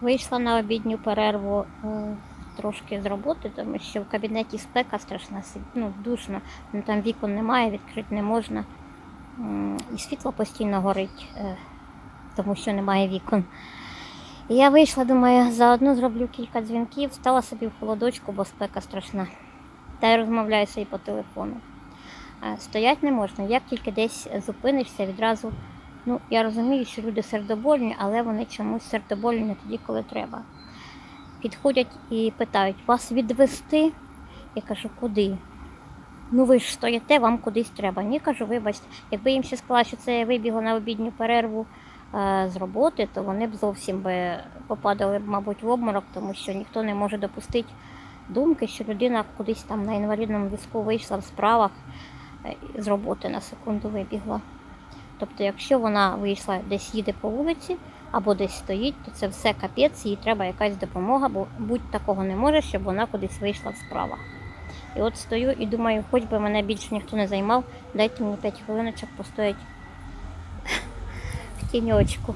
Вийшла на обідню перерву е, трошки з роботи, тому що в кабінеті спека страшна, ну, душно, ну, там вікон немає, відкрити не можна. І світло постійно горить, е, тому що немає вікон. І я вийшла, думаю, заодно зроблю кілька дзвінків, стала собі в холодочку, бо спека страшна. Та й розмовляю собі по телефону. Е, Стоять не можна. Як тільки десь зупинишся, відразу. Ну, я розумію, що люди сердобольні, але вони чомусь сердобольні не тоді, коли треба. Підходять і питають, вас відвести? Я кажу, куди? Ну ви ж стоїте, вам кудись треба. Ні, кажу, вибачте, якби їм ще сказала, що це я вибігла на обідню перерву е, з роботи, то вони б зовсім би попадали, мабуть, в обморок, тому що ніхто не може допустити думки, що людина кудись там на інвалідному візку вийшла в справах е, з роботи на секунду вибігла. Тобто, якщо вона вийшла десь їде по вулиці або десь стоїть, то це все капець, їй треба якась допомога, бо будь такого не може, щоб вона кудись вийшла в справах. І от стою і думаю, хоч би мене більше ніхто не займав, дайте мені 5 хвилиночок постоять в тіньочку.